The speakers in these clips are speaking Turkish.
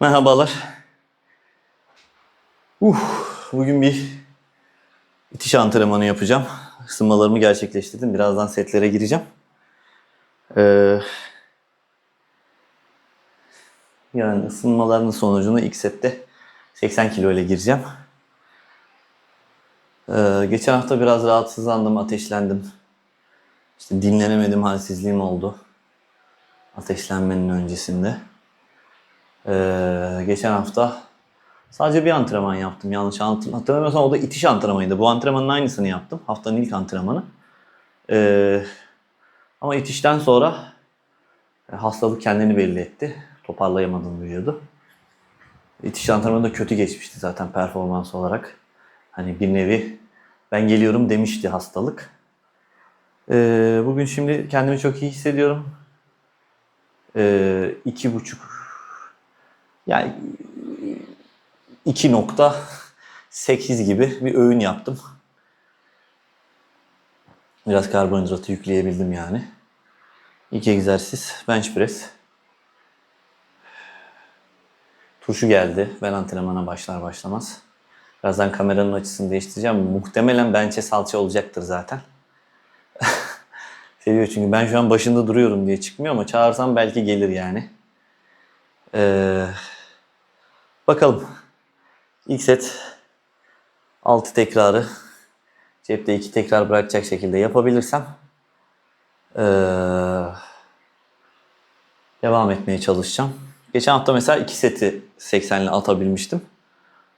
Merhabalar. Uh, bugün bir itiş antrenmanı yapacağım. Isınmalarımı gerçekleştirdim. Birazdan setlere gireceğim. Ee, yani ısınmaların sonucunu ilk sette 80 kilo ile gireceğim. Ee, geçen hafta biraz rahatsızlandım, ateşlendim. İşte dinlenemedim, halsizliğim oldu. Ateşlenmenin öncesinde. Ee, geçen hafta sadece bir antrenman yaptım. Yanlış hatırlamıyorsam o da itiş antrenmanıydı. Bu antrenmanın aynısını yaptım. Haftanın ilk antrenmanı. Ee, ama itişten sonra e, hastalık kendini belli etti. Toparlayamadım vücudu. İtiş antrenmanı da kötü geçmişti zaten performans olarak. Hani bir nevi ben geliyorum demişti hastalık. Ee, bugün şimdi kendimi çok iyi hissediyorum. Ee, iki buçuk yani 2.8 gibi bir öğün yaptım. Biraz karbonhidratı yükleyebildim yani. İlk egzersiz bench press. Turşu geldi. Ben antrenmana başlar başlamaz. Birazdan kameranın açısını değiştireceğim. Muhtemelen bench'e salça olacaktır zaten. Seviyor çünkü ben şu an başında duruyorum diye çıkmıyor ama çağırsam belki gelir yani. Ee, bakalım. İlk set 6 tekrarı cepte 2 tekrar bırakacak şekilde yapabilirsem ee, devam etmeye çalışacağım. Geçen hafta mesela 2 seti 80 ile atabilmiştim.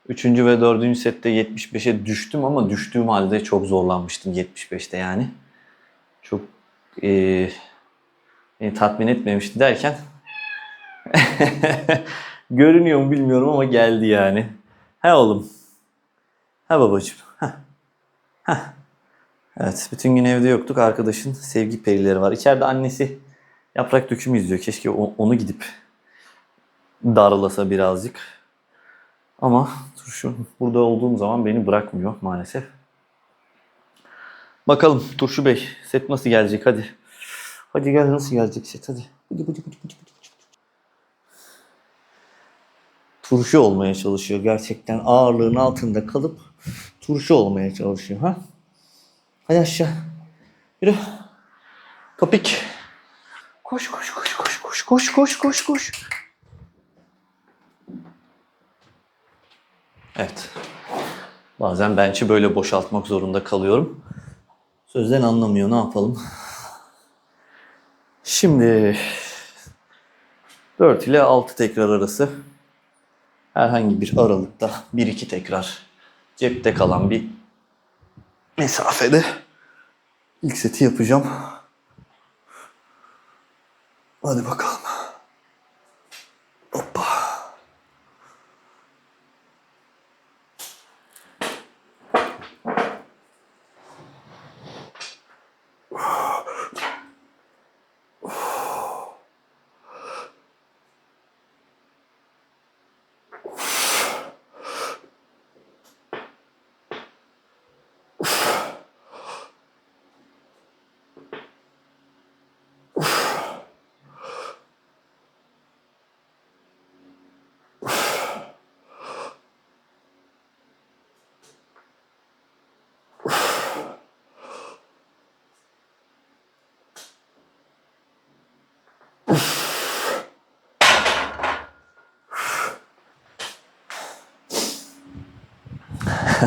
Üçüncü ve dördüncü sette 75'e düştüm ama düştüğüm halde çok zorlanmıştım 75'te yani. Çok ee, beni tatmin etmemişti derken Görünüyor mu bilmiyorum ama geldi yani. He oğlum. He babacığım. Heh. Heh. Evet bütün gün evde yoktuk. Arkadaşın sevgi perileri var. İçeride annesi yaprak dökümü izliyor. Keşke onu gidip darlasa birazcık. Ama turşu burada olduğum zaman beni bırakmıyor maalesef. Bakalım Turşu Bey set nasıl gelecek hadi. Hadi gel nasıl gelecek set hadi. Hadi hadi hadi hadi. Turşu olmaya çalışıyor gerçekten. Ağırlığın altında kalıp turşu olmaya çalışıyor. Ha? Hadi aşağı. Yürü. Kapik. Koş koş koş koş koş koş koş koş koş. Evet. Bazen bench'i böyle boşaltmak zorunda kalıyorum. Sözden anlamıyor ne yapalım. Şimdi 4 ile 6 tekrar arası herhangi bir aralıkta bir iki tekrar cepte kalan bir mesafede ilk seti yapacağım. Hadi bakalım. Hoppa.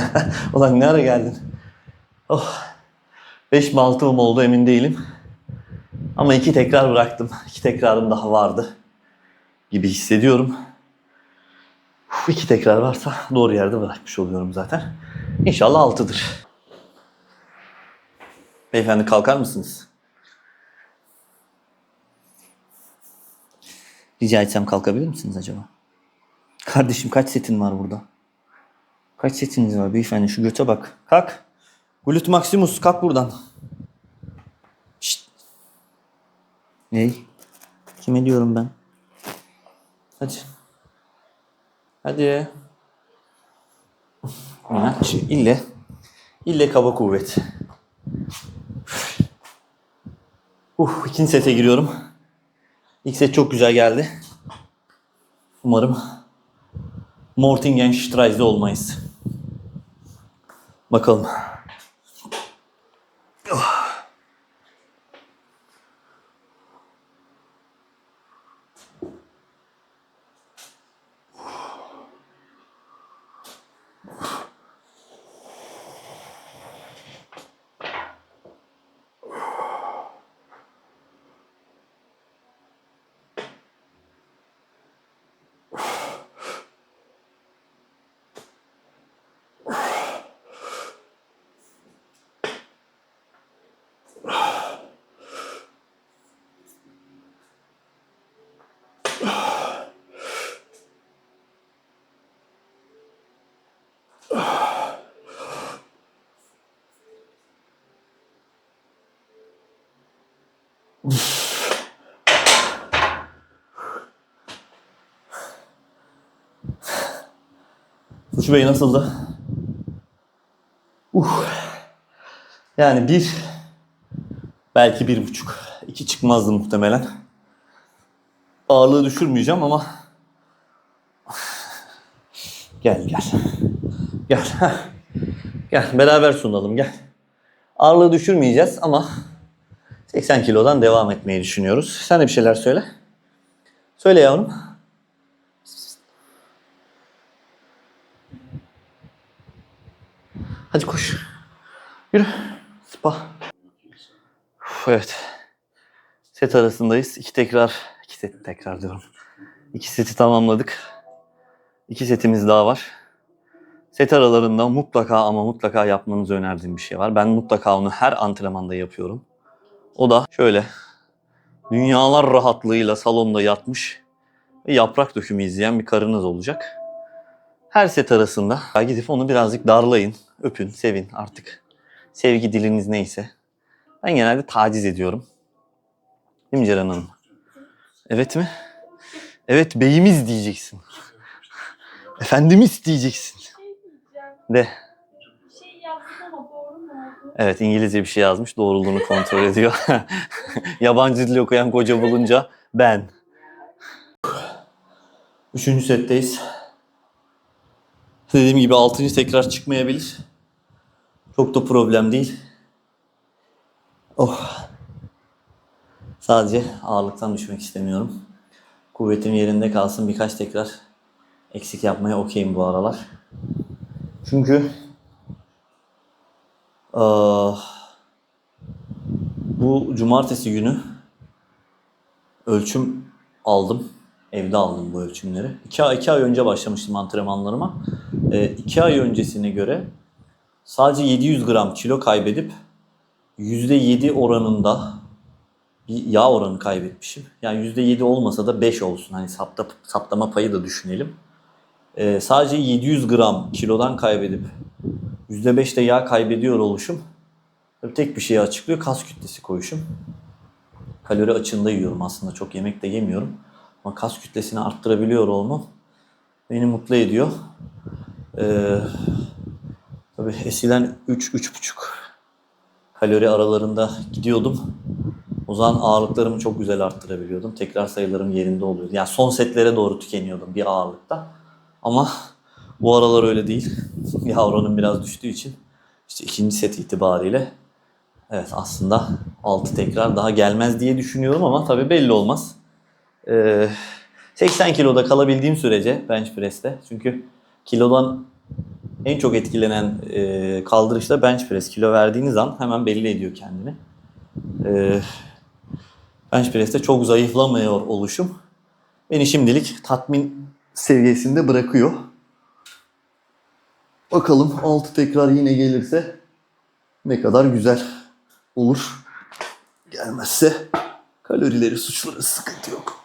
Ulan ne ara geldin? Oh. 5 mi 6 mı oldu emin değilim. Ama iki tekrar bıraktım. İki tekrarım daha vardı. Gibi hissediyorum. Uf, iki tekrar varsa doğru yerde bırakmış oluyorum zaten. İnşallah altıdır. Beyefendi kalkar mısınız? Rica etsem kalkabilir misiniz acaba? Kardeşim kaç setin var burada? Kaç setiniz var beyefendi? Şu göte bak. Kalk. Glut Maximus kalk buradan. Şşt. Ney? Kime diyorum ben? Hadi. Hadi. Ha, şu ille. İlle kaba kuvvet. Uh, ikinci sete giriyorum. İlk set çok güzel geldi. Umarım Mortingenstreise olmayız. Bakalım. Suçu Bey nasıldı? Uh. Yani bir, belki bir buçuk. iki çıkmazdı muhtemelen. Ağırlığı düşürmeyeceğim ama gel gel. Gel. Gel beraber sunalım gel. Ağırlığı düşürmeyeceğiz ama 80 kilodan devam etmeyi düşünüyoruz. Sen de bir şeyler söyle. Söyle yavrum. Hadi koş. Yürü. Spa. Uf, evet. Set arasındayız. İki tekrar, iki set tekrar diyorum. İki seti tamamladık. İki setimiz daha var. Set aralarında mutlaka ama mutlaka yapmanızı önerdiğim bir şey var. Ben mutlaka onu her antrenmanda yapıyorum. O da şöyle. Dünyalar rahatlığıyla salonda yatmış ve yaprak dökümü izleyen bir karınız olacak. Her set arasında gidip onu birazcık darlayın, öpün, sevin artık. Sevgi diliniz neyse. Ben genelde taciz ediyorum. Değil mi Ceren Hanım? Evet mi? Evet beyimiz diyeceksin. Efendimiz diyeceksin. şey. De. Bir şey yazdık ama doğru mu oldu? Evet İngilizce bir şey yazmış. Doğruluğunu kontrol ediyor. Yabancı dil okuyan koca bulunca ben. Üçüncü setteyiz. Dediğim gibi altıncı tekrar çıkmayabilir. Çok da problem değil. Oh. Sadece ağırlıktan düşmek istemiyorum. Kuvvetim yerinde kalsın. Birkaç tekrar eksik yapmaya okeyim bu aralar. Çünkü bu cumartesi günü ölçüm aldım. Evde aldım bu ölçümleri. İki ay, iki ay önce başlamıştım antrenmanlarıma. Ee, iki ay öncesine göre sadece 700 gram kilo kaybedip %7 oranında bir yağ oranı kaybetmişim. Yani %7 olmasa da 5 olsun. Hani sapta, saptama payı da düşünelim. Ee, sadece 700 gram kilodan kaybedip %5 de yağ kaybediyor oluşum tabii tek bir şeyi açıklıyor. Kas kütlesi koyuşum. Kalori açığında yiyorum aslında. Çok yemek de yemiyorum. Ama kas kütlesini arttırabiliyor olmam beni mutlu ediyor. Ee, tabii eskiden 3-3,5 kalori aralarında gidiyordum. O zaman ağırlıklarımı çok güzel arttırabiliyordum. Tekrar sayılarım yerinde oluyordu. Yani son setlere doğru tükeniyordum bir ağırlıkta. Ama bu aralar öyle değil. Yağ oranım biraz düştüğü için işte ikinci set itibariyle evet aslında 6 tekrar daha gelmez diye düşünüyorum ama tabii belli olmaz. Ee, 80 kiloda kalabildiğim sürece bench press'te çünkü kilodan en çok etkilenen e, kaldırışta bench press. Kilo verdiğiniz an hemen belli ediyor kendini. Ee, bench press'te çok zayıflamıyor oluşum beni şimdilik tatmin seviyesinde bırakıyor. Bakalım 6 tekrar yine gelirse ne kadar güzel olur. Gelmezse kalorileri suçlarız sıkıntı yok.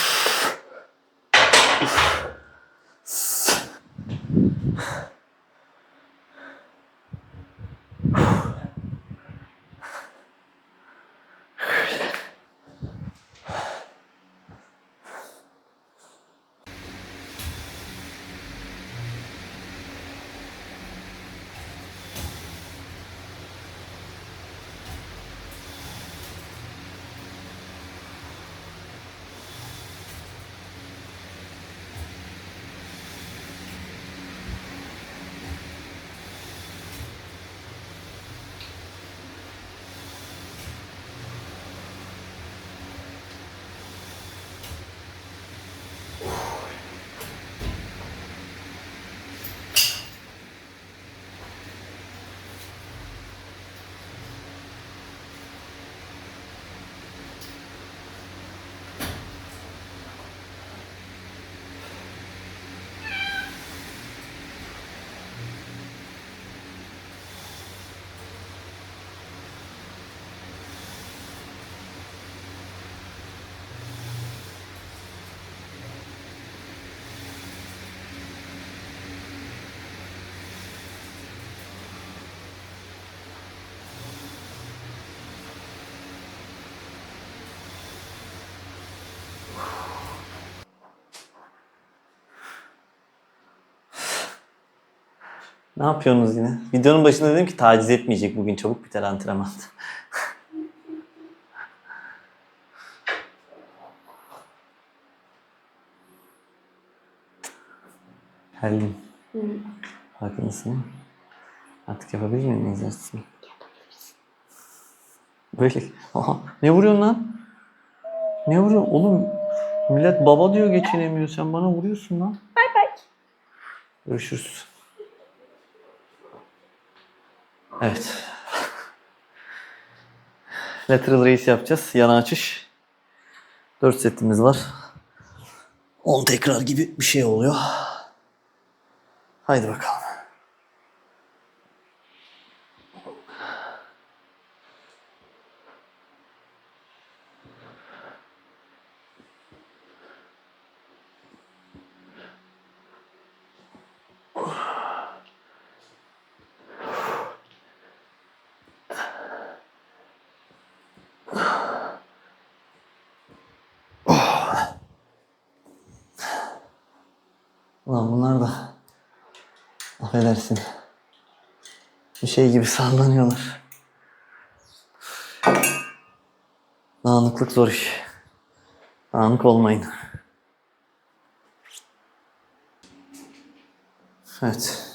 Ne yapıyorsunuz yine? Videonun başında dedim ki taciz etmeyecek bugün çabuk biter antrenman. Değil mi? Artık yapabilir miyim egzersizimi? Böyle. Aha, ne vuruyorsun lan? Ne vuruyorsun? Oğlum millet baba diyor geçinemiyor. Sen bana vuruyorsun lan. Bay bay. Görüşürüz. Evet. Lateral raise yapacağız. Yana açış. 4 setimiz var. 10 tekrar gibi bir şey oluyor. Haydi bakalım. Ulan bunlar da affedersin. Bir şey gibi sallanıyorlar. Dağınıklık zor iş. Dağınık olmayın. Evet.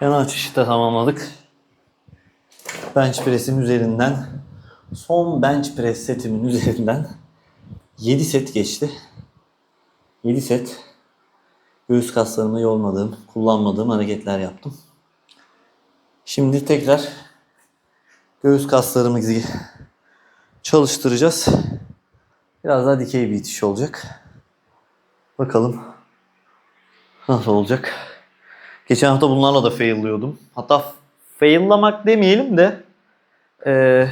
Yana açışı da tamamladık. Bench press'in üzerinden son bench press setimin üzerinden 7 set geçti. 7 set göğüs kaslarımı yormadığım, kullanmadığım hareketler yaptım. Şimdi tekrar göğüs kaslarımızı çalıştıracağız. Biraz daha dikey bir itiş olacak. Bakalım nasıl olacak. Geçen hafta bunlarla da failliyordum. Hatta faillamak demeyelim de eee,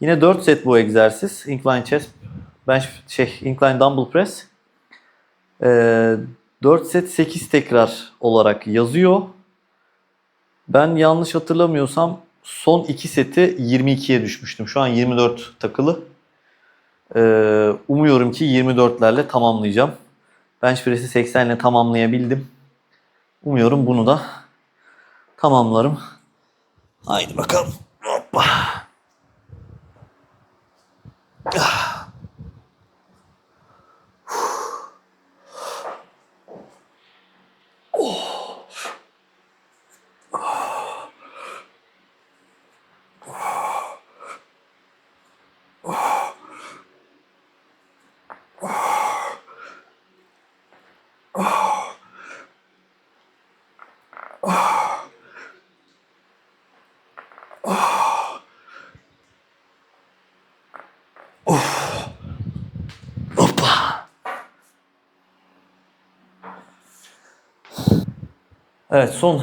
yine 4 set bu egzersiz. Incline chest, bench, şey, incline dumbbell press. Ee, 4 set 8 tekrar olarak yazıyor. Ben yanlış hatırlamıyorsam son 2 seti 22'ye düşmüştüm. Şu an 24 takılı. Ee, umuyorum ki 24'lerle tamamlayacağım. Bench press'i 80 ile tamamlayabildim. Umuyorum bunu da tamamlarım. Haydi bakalım. Hoppa. Hoppa. Evet son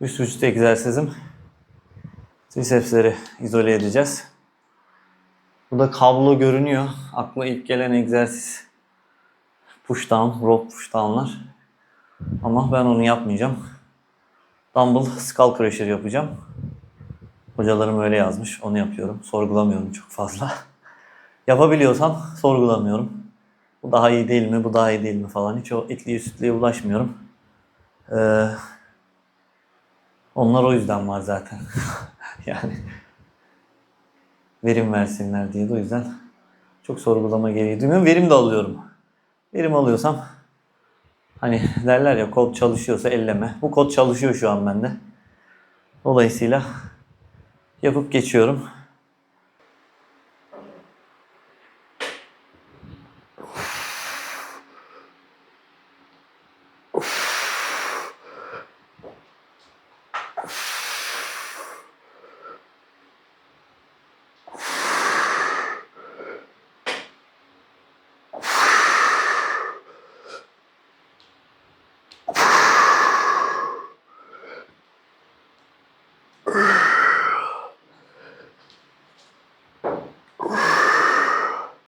üst üste egzersizim. Trisepsleri izole edeceğiz. Bu da kablo görünüyor. Akla ilk gelen egzersiz. Push down, rope push down'lar. Ama ben onu yapmayacağım. Dumbbell skull crusher yapacağım. Hocalarım öyle yazmış. Onu yapıyorum. Sorgulamıyorum çok fazla. Yapabiliyorsam sorgulamıyorum. Bu daha iyi değil mi? Bu daha iyi değil mi falan. Hiç o etliye sütlüye ulaşmıyorum. Ee, onlar o yüzden var zaten. yani verim versinler diye de o yüzden çok sorgulama gereği duymuyorum. Verim de alıyorum. Verim alıyorsam hani derler ya kod çalışıyorsa elleme. Bu kod çalışıyor şu an bende. Dolayısıyla yapıp geçiyorum.